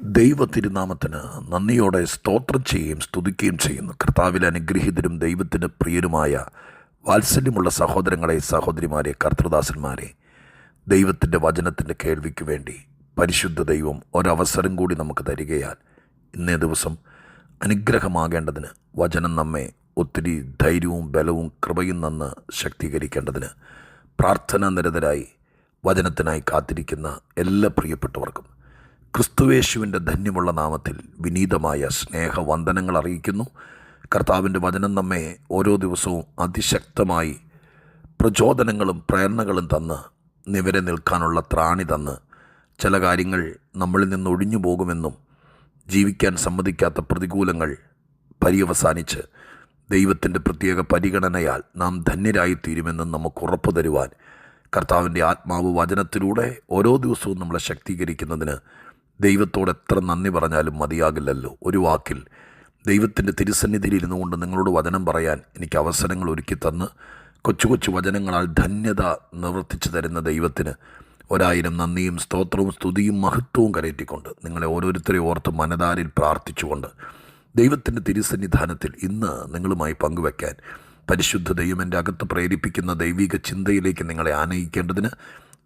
ദൈവ തിരുനാമത്തിന് നന്ദിയോടെ സ്തോത്രം ചെയ്യുകയും സ്തുതിക്കുകയും ചെയ്യുന്നു. കർത്താവിൽ അനുഗ്രഹീതരും ദൈവത്തിന് പ്രിയരുമായ വാത്സല്യമുള്ള സഹോദരങ്ങളെ സഹോദരിമാരെ കർത്തൃദാസന്മാരെ ദൈവത്തിന്റെ വചനത്തിന്റെ കേൾവിക്ക് വേണ്ടി പരിശുദ്ധ ദൈവം ഒരവസരം കൂടി നമുക്ക് തരികയാൽ ഇന്നേ ദിവസം അനുഗ്രഹമാകേണ്ടതിന് വചനം നമ്മെ ഒത്തിരി ധൈര്യവും ബലവും കൃപയും നന്ന് ശക്തീകരിക്കേണ്ടതിന് പ്രാർത്ഥനാ നിരതരായി വചനത്തിനായി കാത്തിരിക്കുന്ന എല്ലാ പ്രിയപ്പെട്ടവർക്കും ക്രിസ്തുവേശുവിന്റെ ധന്യമുള്ള നാമത്തിൽ വിനീതമായ സ്നേഹവന്ദനങ്ങൾ അറിയിക്കുന്നു. കർത്താവിന്റെ വചനം നമ്മെ ഓരോ ദിവസവും അതിശക്തമായി പ്രചോദനങ്ങളും പ്രേരണകളും തന്ന് നിവരെ നിൽക്കാനുള്ള ത്രാണി തന്ന് ചില കാര്യങ്ങൾ നമ്മളിൽ നിന്ന് ഒഴിഞ്ഞു പോകുമെന്നും ജീവിക്കാൻ സമ്മതിക്കാത്ത പ്രതികൂലങ്ങൾ പര്യവസാനിച്ച് ദൈവത്തിന്റെ പ്രത്യേക പരിഗണനയാൽ നാം ധന്യരായിത്തീരുമെന്നും നമുക്ക് ഉറപ്പ് തരുവാൻ കർത്താവിന്റെ ആത്മാവ് വചനത്തിലൂടെ ഓരോ ദിവസവും നമ്മളെ ശക്തീകരിക്കുന്നതിന് ദൈവത്തോട് എത്ര നന്ദി പറഞ്ഞാലും മതിയാകില്ലല്ലോ. ഒരു വാക്കിൽ ദൈവത്തിന്റെ തിരുസന്നിധിയിൽ ഇരുന്നു കൊണ്ട് നിങ്ങളോട് വചനം പറയാൻ എനിക്ക് അവസരങ്ങൾ ഒരുക്കി തന്ന് കൊച്ചു കൊച്ചു വചനങ്ങളാൽ ധന്യത നിവർത്തിച്ചു തരുന്ന ദൈവത്തിന് ഒരായിരം നന്ദിയും സ്തോത്രവും സ്തുതിയും മഹത്വവും കരയറ്റിക്കൊണ്ട് നിങ്ങളെ ഓരോരുത്തരെയും ഓർത്ത് മനതാരിൽ പ്രാർത്ഥിച്ചുകൊണ്ട് ദൈവത്തിന്റെ തിരുസന്നിധാനത്തിൽ ഇന്ന് നിങ്ങളുമായി പങ്കുവയ്ക്കാൻ പരിശുദ്ധ ദൈവം എന്റെ അകത്ത് പ്രേരിപ്പിക്കുന്ന ദൈവിക ചിന്തയിലേക്ക് നിങ്ങളെ ആനയിക്കേണ്ടതിന്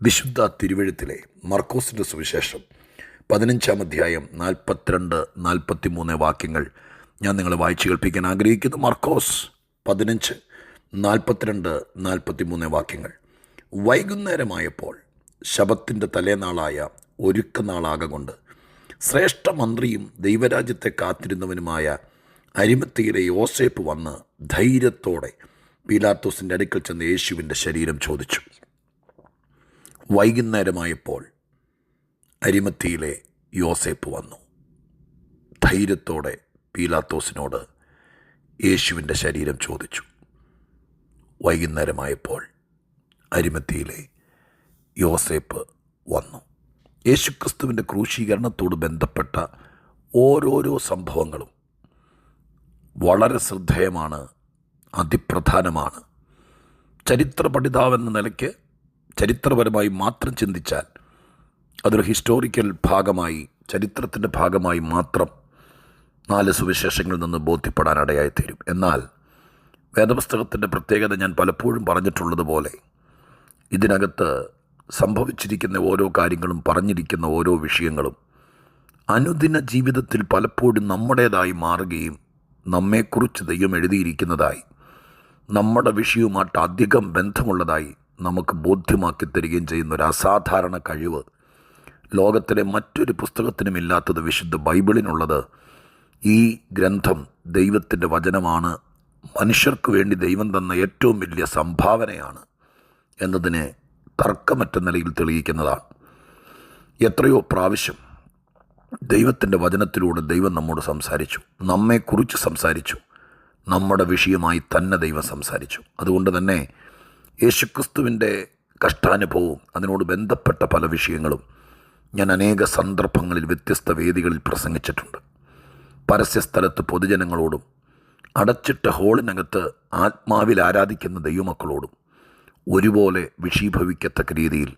വിശുദ്ധ തിരുവഴുത്തിലെ മർക്കോസിന്റെ സുവിശേഷം പതിനഞ്ചാം അധ്യായം നാൽപ്പത്തിരണ്ട് നാൽപ്പത്തി മൂന്ന് വാക്യങ്ങൾ ഞാൻ നിങ്ങളെ വായിച്ചു കേൾപ്പിക്കാൻ ആഗ്രഹിക്കുന്നു. മർക്കോസ് പതിനഞ്ച് നാൽപ്പത്തിരണ്ട് നാൽപ്പത്തി മൂന്ന് വാക്യങ്ങൾ. വൈകുന്നേരമായപ്പോൾ ശബത്തിന്റെ തലേനാളായ ഒരുക്കനാളാകൊണ്ട് ശ്രേഷ്ഠ മന്ത്രിയും ദൈവരാജ്യത്തെ കാത്തിരുന്നവനുമായ അരിമത്തിയിലെ യോസേപ്പ് വന്ന് ധൈര്യത്തോടെ പീലാത്തോസിന്റെ അടുക്കൽ ചെന്ന് യേശുവിന്റെ ശരീരം ചോദിച്ചു. വൈകുന്നേരമായപ്പോൾ അരിമത്തിയിലെ യോസേപ്പ് വന്നു. ധൈര്യത്തോടെ പീലാത്തോസിനോട് യേശുവിന്റെ ശരീരം ചോദിച്ചു. വൈകുന്നേരമായപ്പോൾ അരിമത്തിയിലെ യോസേപ്പ് വന്നു. യേശുക്രിസ്തുവിന്റെ ക്രൂശീകരണത്തോട് ബന്ധപ്പെട്ട ഓരോരോ സംഭവങ്ങളും വളരെ ശ്രദ്ധേയമാണ് അതിപ്രധാനമാണ്. ചരിത്ര പഠിതാവെന്ന നിലയ്ക്ക് ചരിത്രപരമായി മാത്രം ചിന്തിച്ചാൽ അതൊരു ഹിസ്റ്റോറിക്കൽ ഭാഗമായി ചരിത്രത്തിന്റെ ഭാഗമായി മാത്രം നാല് സുവിശേഷങ്ങളിൽ നിന്ന് ബോധ്യപ്പെടാൻ ഇടയായിത്തീരും എന്നാൽ വേദപുസ്തകത്തിന്റെ പ്രത്യേകത ഞാൻ പലപ്പോഴും പറഞ്ഞിട്ടുള്ളതുപോലെ ഇതിനകത്ത് സംഭവിച്ചിരിക്കുന്ന ഓരോ കാര്യങ്ങളും പറഞ്ഞിരിക്കുന്ന ഓരോ വിഷയങ്ങളും അനുദിന ജീവിതത്തിൽ പലപ്പോഴും നമ്മുടേതായി മാറുകയും നമ്മെക്കുറിച്ച് ദൈവം എഴുതിയിരിക്കുന്നതായി നമ്മുടെ വിഷയവുമായിട്ട് അധികം ബന്ധമുള്ളതായി നമുക്ക് ബോധ്യമാക്കി തരികയും ചെയ്യുന്ന ഒരു അസാധാരണ കഴിവ് ലോകത്തിലെ മറ്റൊരു പുസ്തകത്തിനും ഇല്ലാത്തത് വിശുദ്ധ ബൈബിളിനുള്ളത് ഈ ഗ്രന്ഥം ദൈവത്തിന്റെ വചനമാണ്. മനുഷ്യർക്ക് വേണ്ടി ദൈവം തന്ന ഏറ്റവും വലിയ സംഭാവനയാണ് എന്നതിനെ തർക്കമറ്റ നിലയിൽ തെളിയിക്കുന്നതാണ്. എത്രയോ പ്രാവശ്യം ദൈവത്തിന്റെ വചനത്തിലൂടെ ദൈവം നമ്മോട് സംസാരിച്ചു. നമ്മെക്കുറിച്ച് സംസാരിച്ചു. നമ്മുടെ വിഷയമായി തന്നെ ദൈവം സംസാരിച്ചു. അതുകൊണ്ട് തന്നെ യേശുക്രിസ്തുവിന്റെ കഷ്ടാനുഭവവും അതിനോട് ബന്ധപ്പെട്ട പല വിഷയങ്ങളും ഞാൻ അനേക സന്ദർഭങ്ങളിൽ വ്യത്യസ്ത വേദികളിൽ പ്രസംഗിച്ചിട്ടുണ്ട്. പരസ്യസ്ഥലത്ത് പൊതുജനങ്ങളോടും അടച്ചിട്ട ഹോളിനകത്ത് ആത്മാവിൽ ആരാധിക്കുന്ന ദൈവമക്കളോടും ഒരുപോലെ വിഷീഭവിക്കത്തക്ക രീതിയിൽ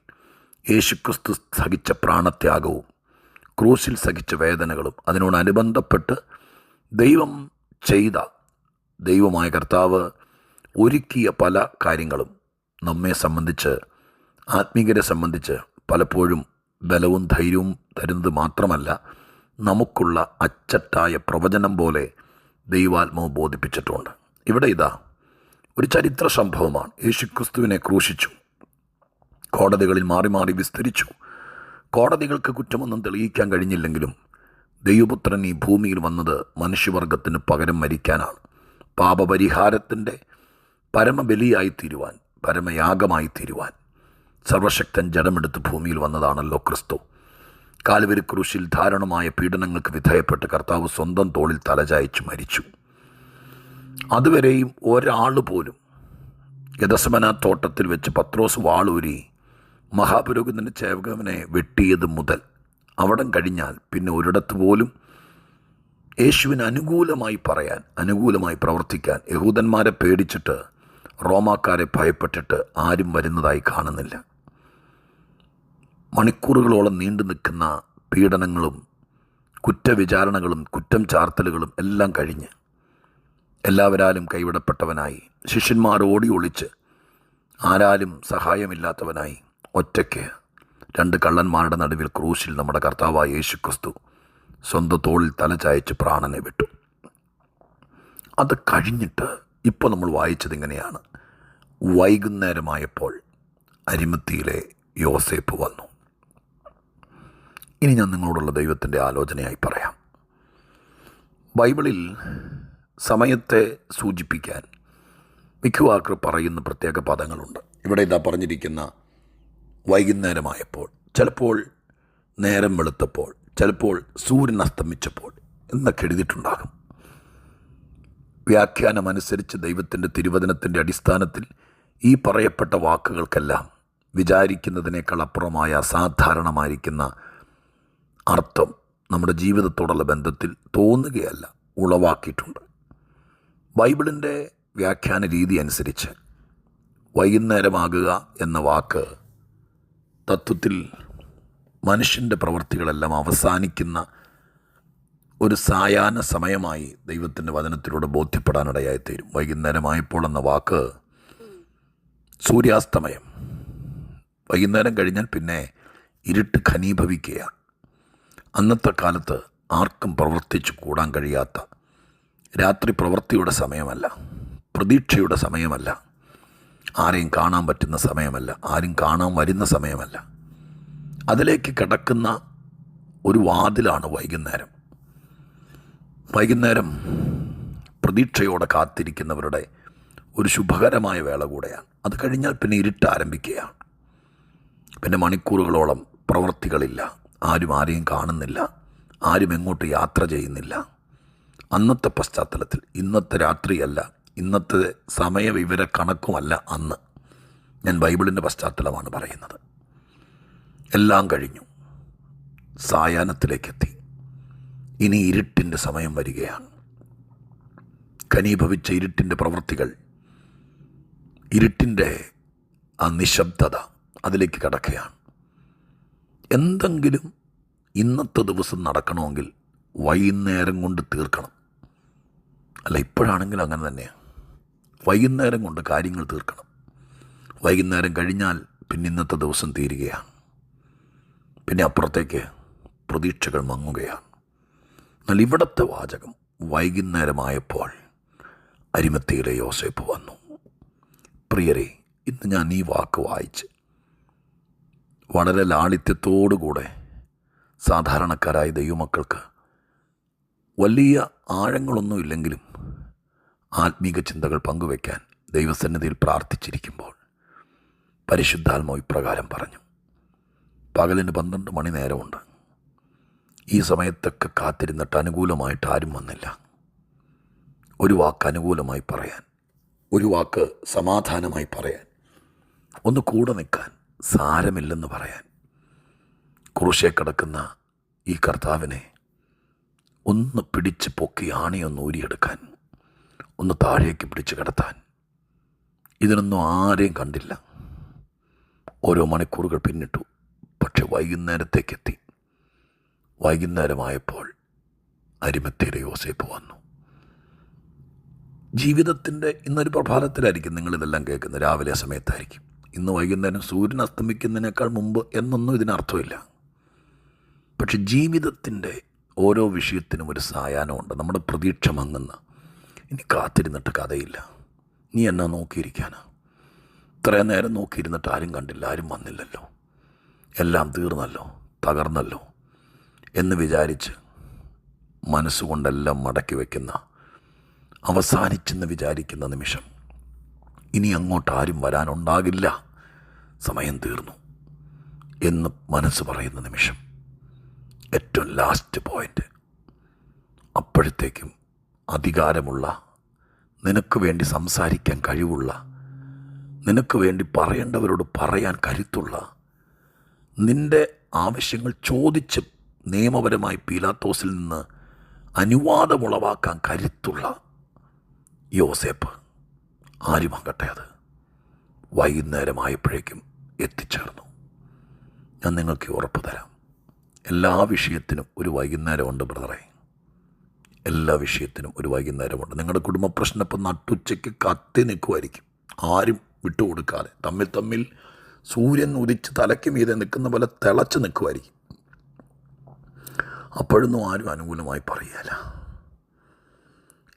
യേശുക്രിസ്തു സഹിച്ച പ്രാണത്യാഗവും ക്രൂശിൽ സഹിച്ച വേദനകളും അതിനോടനുബന്ധപ്പെട്ട് ദൈവം ചെയ്ത ദൈവമായ കർത്താവ് ഒരുക്കിയ പല കാര്യങ്ങളും നമ്മെ സംബന്ധിച്ച് ആത്മീകരെ സംബന്ധിച്ച് പലപ്പോഴും ബലവും ധൈര്യവും തരുന്നത് മാത്രമല്ല നമുക്കുള്ള അച്ചട്ടായ പ്രവചനം പോലെ ദൈവാത്മാവ് ബോധിപ്പിച്ചിട്ടുണ്ട്. ഇവിടെ ഇതാ ഒരു ചരിത്ര സംഭവമാണ്. യേശുക്രിസ്തുവിനെ ക്രൂശിച്ചു. കോടതികളിൽ മാറി മാറി വിസ്തരിച്ചു. കോടതികൾക്ക് കുറ്റമൊന്നും തെളിയിക്കാൻ കഴിഞ്ഞില്ലെങ്കിലും ദൈവപുത്രൻ ഈ ഭൂമിയിൽ വന്നത് മനുഷ്യവർഗത്തിന് പകരം മരിക്കാനാണ്. പാപപരിഹാരത്തിന്റെ പരമബലിയായി തീരുവാൻ പരമയാഗമായി തീരുവാൻ സർവശക്തൻ ജഡമെടുത്ത് ഭൂമിയിൽ വന്നതാണല്ലോ ക്രിസ്തു. കാലുവരി ക്രൂശിൽ ധാരണമായ പീഡനങ്ങൾക്ക് വിധേയപ്പെട്ട് കർത്താവ് സ്വന്തം തോളിൽ തലചായച്ചു മരിച്ചു. അതുവരെയും ഒരാൾ പോലും ഗതസമന തോട്ടത്തിൽ വെച്ച് പത്രോസ് വാളൂരി മഹാപുരോഹിതന്റെ ചേവകവനെ വെട്ടിയത് മുതൽ അവിടം കഴിഞ്ഞാൽ പിന്നെ ഒരിടത്ത് പോലും യേശുവിന് അനുകൂലമായി പറയാൻ അനുകൂലമായി പ്രവർത്തിക്കാൻ യഹൂദന്മാരെ പേടിച്ചിട്ട് റോമാക്കാരെ ഭയപ്പെട്ടിട്ട് ആരും വരുന്നതായി കാണുന്നില്ല. മണിക്കൂറുകളോളം നീണ്ടു നിൽക്കുന്ന പീഡനങ്ങളും കുറ്റവിചാരണകളും കുറ്റം ചാർത്തലുകളും എല്ലാം കഴിഞ്ഞ് എല്ലാവരാലും കൈവിടപ്പെട്ടവനായി ശിഷ്യന്മാർ ഓടി ഒളിച്ച് ആരാലും സഹായമില്ലാത്തവനായി ഒറ്റയ്ക്ക് രണ്ട് കള്ളന്മാരുടെ നടുവിൽ ക്രൂശിൽ നമ്മുടെ കർത്താവായ യേശു ക്രിസ്തു സ്വന്തം തോളിൽ തല ചായച്ച് പ്രാണനെ വിട്ടു. അത് കഴിഞ്ഞിട്ട് ഇപ്പോൾ നമ്മൾ വായിച്ചത് ഇങ്ങനെയാണ്. വൈകുന്നേരമായപ്പോൾ അരിമത്തിയിലെ യോസേപ്പ് വന്നു. ഇനി ഞാൻ നിങ്ങളോടുള്ള ദൈവത്തിന്റെ ആലോചനയായി പറയാം. ബൈബിളിൽ സമയത്തെ സൂചിപ്പിക്കാൻ മിക്കവാക്കർ പറയുന്ന പ്രത്യേക പദങ്ങളുണ്ട്. ഇവിടെ ഇതാ പറഞ്ഞിരിക്കുന്ന വൈകുന്നേരമായപ്പോൾ ചിലപ്പോൾ നേരം വെളുത്തപ്പോൾ ചിലപ്പോൾ സൂര്യൻ അസ്തമിച്ചപ്പോൾ എന്നൊക്കെ എഴുതിയിട്ടുണ്ടാകും. വ്യാഖ്യാനമനുസരിച്ച് ദൈവത്തിന്റെ തിരുവചനത്തിന്റെ അടിസ്ഥാനത്തിൽ ഈ പറയപ്പെട്ട വാക്കുകൾക്കെല്ലാം വിചാരിക്കുന്നതിനേക്കാൾ അപ്പുറമായ അസാധാരണമായിരിക്കുന്ന അർത്ഥം നമ്മുടെ ജീവിതത്തോടുള്ള ബന്ധത്തിൽ തോന്നുകയല്ല ഉളവാക്കിയിട്ടുണ്ട്. ബൈബിളിന്റെ വ്യാഖ്യാന രീതി അനുസരിച്ച് വൈകുന്നേരമാകുക എന്ന വാക്ക് തത്വത്തിൽ മനുഷ്യന്റെ പ്രവൃത്തികളെല്ലാം അവസാനിക്കുന്ന ഒരു സായാഹ്ന സമയമായി ദൈവത്തിന്റെ വചനത്തിലൂടെ ബോധ്യപ്പെടാനിടയായി തീരും വൈകുന്നേരമായപ്പോൾ എന്ന വാക്ക് സൂര്യാസ്തമയം. വൈകുന്നേരം കഴിഞ്ഞാൽ പിന്നെ ഇരുട്ട് ഘനീഭവിക്കുകയാണ്. അന്നത്തെ കാലത്ത് ആർക്കും പ്രവർത്തിച്ചു കൂടാൻ കഴിയാത്ത രാത്രി പ്രവൃത്തിയുടെ സമയമല്ല പ്രതീക്ഷയുടെ സമയമല്ല ആരെയും കാണാൻ പറ്റുന്ന സമയമല്ല ആരും കാണാൻ വരുന്ന സമയമല്ല. അതിലേക്ക് കിടക്കുന്ന ഒരു വാതിലാണ് വൈകുന്നേരം. വൈകുന്നേരം പ്രതീക്ഷയോടെ കാത്തിരിക്കുന്നവരുടെ ഒരു ശുഭകരമായ വേള കൂടെയാണ്. അത് കഴിഞ്ഞാൽ പിന്നെ ഇരുട്ട് ആരംഭിക്കുകയാണ്. പിന്നെ മണിക്കൂറുകളോളം പ്രവൃത്തികളില്ല ആരും ആരെയും കാണുന്നില്ല ആരും എങ്ങോട്ട് യാത്ര ചെയ്യുന്നില്ല. അന്നത്തെ പശ്ചാത്തലത്തിൽ ഇന്നത്തെ രാത്രിയല്ല ഇന്നത്തെ സമയവിവര കണക്കുമല്ല അന്ന്. ഞാൻ ബൈബിളിന്റെ പശ്ചാത്തലമാണ് പറയുന്നത്. എല്ലാം കഴിഞ്ഞു. സായാഹ്നത്തിലേക്കെത്തി. ഇനി ഇരുട്ടിന്റെ സമയം വരികയാണ്. ഖനീഭവിച്ച ഇരുട്ടിന്റെ പ്രവൃത്തികൾ ഇരുട്ടിന്റെ ആ നിശബ്ദത അതിലേക്ക് കടക്കുകയാണ്. എന്തെങ്കിലും ഇന്നത്തെ ദിവസം നടക്കണമെങ്കിൽ വൈകുന്നേരം കൊണ്ട് തീർക്കണം. അല്ല ഇപ്പോഴാണെങ്കിലും അങ്ങനെ തന്നെയാണ് വൈകുന്നേരം കൊണ്ട് കാര്യങ്ങൾ തീർക്കണം. വൈകുന്നേരം കഴിഞ്ഞാൽ പിന്നെ ഇന്നത്തെ ദിവസം തീരുകയാണ്. പിന്നെ അപ്പുറത്തേക്ക് പ്രതീക്ഷകൾ മങ്ങുകയാണ്. എന്നാൽ ഇവിടത്തെ വാചകം വൈകുന്നേരമായപ്പോൾ അരിമത്തിയിലെ യോസേപ്പ് വന്നു. പ്രിയരെ ഇന്ന് ഞാൻ ഈ വാക്ക് വായിച്ച് വളരെ ലാളിത്യത്തോടുകൂടെ സാധാരണക്കാരായ ദൈവമക്കൾക്ക് വലിയ ആഴങ്ങളൊന്നും ഇല്ലെങ്കിലും ആത്മീക ചിന്തകൾ പങ്കുവയ്ക്കാൻ ദൈവസന്നിധിയിൽ പ്രാർത്ഥിച്ചിരിക്കുമ്പോൾ പരിശുദ്ധാത്മാവ് ഇപ്രകാരം പറഞ്ഞു പകലിന് പന്ത്രണ്ട് മണി നേരമുണ്ട്. ഈ സമയത്തൊക്കെ കാത്തിരുന്നിട്ട് അനുകൂലമായിട്ട് ആരും വന്നില്ല. ഒരു വാക്ക് അനുകൂലമായി പറയാൻ ഒരു വാക്ക് സമാധാനമായി പറയാൻ ഒന്ന് കൂടെ നിൽക്കാൻ സാരമില്ലെന്ന് പറയാൻ കുറുശെ കിടക്കുന്ന ഈ കർത്താവിനെ ഒന്ന് പിടിച്ച് പൊക്കി ആണിയൊന്ന് ഊരിയെടുക്കാൻ ഒന്ന് താഴേക്ക് പിടിച്ച് കിടത്താൻ ഇതിനൊന്നും ആരെയും കണ്ടില്ല. ഓരോ മണിക്കൂറുകൾ പിന്നിട്ടു. പക്ഷെ വൈകുന്നേരത്തേക്കെത്തി. വൈകുന്നേരമായപ്പോൾ അരിമത്തേരെ യോസേപ്പ് വന്നു. ജീവിതത്തിന്റെ ഇന്നൊരു പ്രഭാതത്തിലായിരിക്കും നിങ്ങളിതെല്ലാം കേൾക്കുന്നത്. രാവിലെ സമയത്തായിരിക്കും. ഇന്ന് വൈകുന്നേരം സൂര്യൻ അസ്തമിക്കുന്നതിനേക്കാൾ മുമ്പ് എന്നൊന്നും ഇതിനർത്ഥമില്ല. പക്ഷെ ജീവിതത്തിന്റെ ഓരോ വിഷയത്തിനും ഒരു സായാഹ്നമുണ്ട്. നമ്മുടെ പ്രതീക്ഷ മങ്ങുന്ന. ഇനി കാത്തിരുന്നിട്ട് കഥയില്ല. നീ എന്നാ നോക്കിയിരിക്കാനാ? ഇത്രയും നേരം നോക്കിയിരുന്നിട്ട് ആരും കണ്ടില്ല ആരും വന്നില്ലല്ലോ. എല്ലാം തീർന്നല്ലോ തകർന്നല്ലോ എന്ന് വിചാരിച്ച് മനസ്സുകൊണ്ടെല്ലാം മടക്കി വയ്ക്കുന്ന അവസാനിച്ചെന്ന് വിചാരിക്കുന്ന നിമിഷം ഇനി അങ്ങോട്ട് ആരും വരാനുണ്ടാകില്ല. സമയം തീർന്നു എന്ന് മനസ്സ് പറയുന്ന നിമിഷം ഏറ്റവും ലാസ്റ്റ് പോയിന്റ് അപ്പോഴത്തേക്കും അധികാരമുള്ള നിനക്ക് വേണ്ടി സംസാരിക്കാൻ കഴിവുള്ള നിനക്ക് വേണ്ടി പറയേണ്ടവരോട് പറയാൻ കരുത്തുള്ള നിന്റെ ആവശ്യങ്ങൾ ചോദിച്ച് നിയമപരമായി പീലാത്തോസിൽ നിന്ന് അനുവാദമുളവാക്കാൻ കരുത്തുള്ള യോസേപ്പ്. ആരുമാകട്ടെ അത്. വൈകുന്നേരമായപ്പോഴേക്കും എത്തിച്ചേർന്നു. ഞാൻ നിങ്ങൾക്ക് ഉറപ്പ് തരാം. എല്ലാ വിഷയത്തിനും ഒരു വൈകുന്നേരമുണ്ട് ബ്രദറെ. എല്ലാ വിഷയത്തിനും ഒരു വൈകുന്നേരമുണ്ട്. നിങ്ങളുടെ കുടുംബ പ്രശ്നം ഇപ്പം നട്ടുച്ചയ്ക്ക് കത്തി നിൽക്കുമായിരിക്കും. ആരും വിട്ടുകൊടുക്കാതെ തമ്മിൽ തമ്മിൽ സൂര്യൻ ഉദിച്ച് തലയ്ക്ക് മീതെ നിൽക്കുന്ന പോലെ തിളച്ച് നിൽക്കുമായിരിക്കും. അപ്പോഴൊന്നും ആരും അനുകൂലമായി പറയുകയില്ല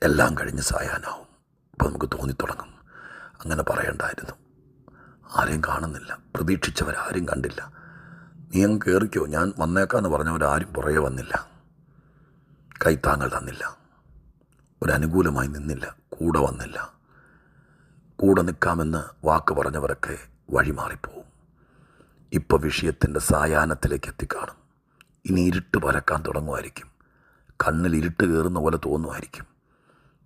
എല്ലാം കഴിഞ്ഞ് സായാഹ്നാവും. അപ്പോൾ നമുക്ക് തോന്നിത്തുടങ്ങും. അങ്ങനെ പറയണ്ടായിരുന്നു. ആരെയും കാണുന്നില്ല. പ്രതീക്ഷിച്ചവരാരും കണ്ടില്ല. നീ അങ്ങ് കയറിക്കോ ഞാൻ വന്നേക്കാന്ന് പറഞ്ഞവരാരും പുറകെ വന്നില്ല. കൈത്താങ്ങൾ തന്നില്ല. ഒരനുകൂലമായി നിന്നില്ല. കൂടെ വന്നില്ല. കൂടെ നിൽക്കാമെന്ന് വാക്ക് പറഞ്ഞവരൊക്കെ വഴിമാറിപ്പോവും. ഇപ്പോൾ വിഷയത്തിന്റെ സായാഹ്നത്തിലേക്ക് എത്തിക്കാണും. ഇനി ഇരുട്ട് പരക്കാൻ തുടങ്ങുമായിരിക്കും. കണ്ണിൽ ഇരുട്ട് കയറുന്ന പോലെ തോന്നുമായിരിക്കും.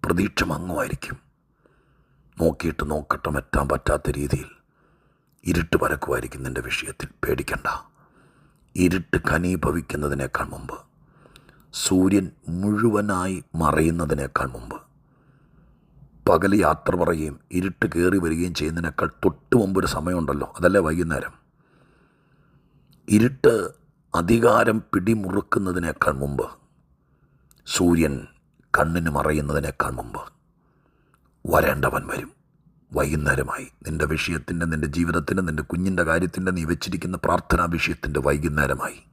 പ്രതീക്ഷ മങ്ങുമായിരിക്കും. നോക്കിയിട്ട് നോക്കട്ടം എത്താൻ പറ്റാത്ത രീതിയിൽ ഇരുട്ട് പരക്കുമായിരിക്കും നിന്റെ വിഷയത്തിൽ. പേടിക്കണ്ട. ഇരുട്ട് ഖനീഭവിക്കുന്നതിനേക്കാൾ മുമ്പ് സൂര്യൻ മുഴുവനായി മറയുന്നതിനേക്കാൾ മുമ്പ് പകൽ യാത്ര പറയുകയും ഇരുട്ട് കയറി വരികയും ചെയ്യുന്നതിനേക്കാൾ തൊട്ട് മുമ്പ് ഒരു സമയമുണ്ടല്ലോ അതല്ലേ വൈകുന്നേരം? ഇരുട്ട് അധികാരം പിടിമുറുക്കുന്നതിനേക്കാൾ മുമ്പ് സൂര്യൻ കണ്ണിന് മറയുന്നതിനേക്കാൾ മുമ്പ് വരേണ്ടവൻ വരും. വൈകുന്നേരമായി. നിന്റെ വിഷയത്തിന്റെ നിന്റെ ജീവിതത്തിന്റെ നിന്റെ കുഞ്ഞിന്റെ കാര്യത്തിന്റെ നീ വെച്ചിരിക്കുന്ന പ്രാർത്ഥനാ വിഷയത്തിന്റെ വൈകുന്നേരമായി.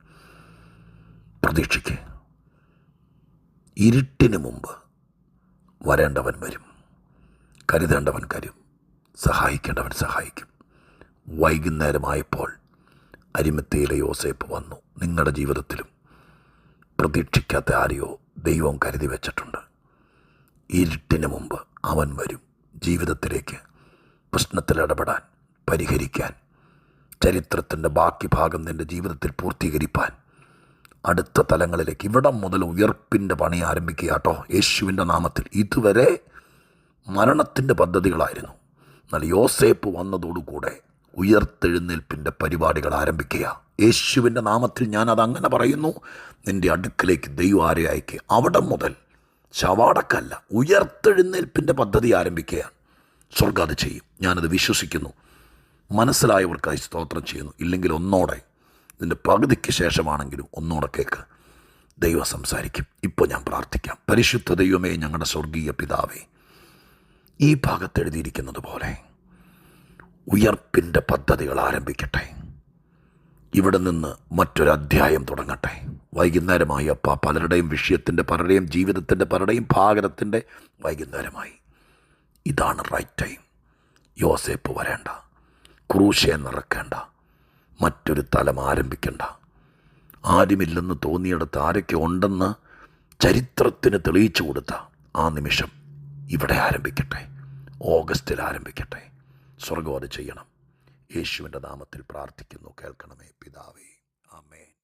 പ്രതീക്ഷിക്ക്. ഇരുട്ടിന് മുമ്പ് വരേണ്ടവൻ വരും. കരുതേണ്ടവൻ കരും. സഹായിക്കേണ്ടവൻ സഹായിക്കും. വൈകുന്നേരമായപ്പോൾ അരിമത്തയിലെ യോസേപ്പ് വന്നു. നിങ്ങളുടെ ജീവിതത്തിലും പ്രതീക്ഷിക്കാത്ത ആരെയോ ദൈവം കരുതി വെച്ചിട്ടുണ്ട്. ഇരുട്ടിന് മുമ്പ് അവൻ വരും. ജീവിതത്തിലേക്ക് പ്രശ്നത്തിൽ ഇടപെടാൻ പരിഹരിക്കാൻ ചരിത്രത്തിന്റെ ബാക്കി ഭാഗം നിന്റെ ജീവിതത്തിൽ പൂർത്തീകരിപ്പാൻ അടുത്ത തലങ്ങളിലേക്ക് ഇവിടം മുതൽ ഉയർപ്പിന്റെ പണി ആരംഭിക്കുക കേട്ടോ. യേശുവിന്റെ നാമത്തിൽ ഇതുവരെ മരണത്തിന്റെ പദ്ധതികളായിരുന്നു. എന്നാൽ യോസേപ്പ് വന്നതോടുകൂടെ ഉയർത്തെഴുന്നേൽപ്പിന്റെ പരിപാടികൾ ആരംഭിക്കുക. യേശുവിന്റെ നാമത്തിൽ ഞാൻ അതങ്ങനെ പറയുന്നു നിന്റെ അടുക്കിലേക്ക് ദൈവം ആരെ അയക്കുക അവിടെ മുതൽ ചവാടക്കല്ല ഉയർത്തെഴുന്നേൽപ്പിന്റെ പദ്ധതി ആരംഭിക്കുകയാണ്. സ്വർഗം അത് ചെയ്യും. ഞാനത് വിശ്വസിക്കുന്നു. മനസ്സിലായവർക്കായി സ്തോത്രം ചെയ്യുന്നു. ഇല്ലെങ്കിൽ ഒന്നോടെ ഇതിന്റെ പകുതിക്ക് ശേഷമാണെങ്കിലും ഒന്നോടെ കേൾക്ക് ദൈവം സംസാരിക്കും. ഇപ്പോൾ ഞാൻ പ്രാർത്ഥിക്കാം. പരിശുദ്ധ ദൈവമേ ഞങ്ങളുടെ സ്വർഗീയ പിതാവേ ഈ ഭാഗത്ത് എഴുതിയിരിക്കുന്നത് പോലെ ഉയർപ്പിന്റെ പദ്ധതികൾ ആരംഭിക്കട്ടെ. ഇവിടെ നിന്ന് മറ്റൊരധ്യായം തുടങ്ങട്ടെ. വൈകുന്നേരമായി അപ്പ പലരുടെയും വിഷയത്തിന്റെ പലരുടെയും ജീവിതത്തിന്റെ പലരുടെയും ഭാഗത്തിന്റെ വൈകുന്നേരമായി. ഇതാണ് റൈറ്റ് ടൈം യോസേപ്പ് വരേണ്ട. ക്രൂശയെ നിറക്കേണ്ട. മറ്റൊരു തലം ആരംഭിക്കണ്ട. ആരുമില്ലെന്ന് തോന്നിയിടത്ത് ആരൊക്കെ ഉണ്ടെന്ന് ചരിത്രത്തിന് തെളിയിച്ചു കൊടുത്ത ആ നിമിഷം ഇവിടെ ആരംഭിക്കട്ടെ. ഓഗസ്റ്റിൽ ആരംഭിക്കട്ടെ. സ്വർഗം അത് ചെയ്യണം. യേശുവിന്റെ നാമത്തിൽ പ്രാർത്ഥിക്കുന്നു. കേൾക്കണമേ പിതാവേ. ആമേൻ.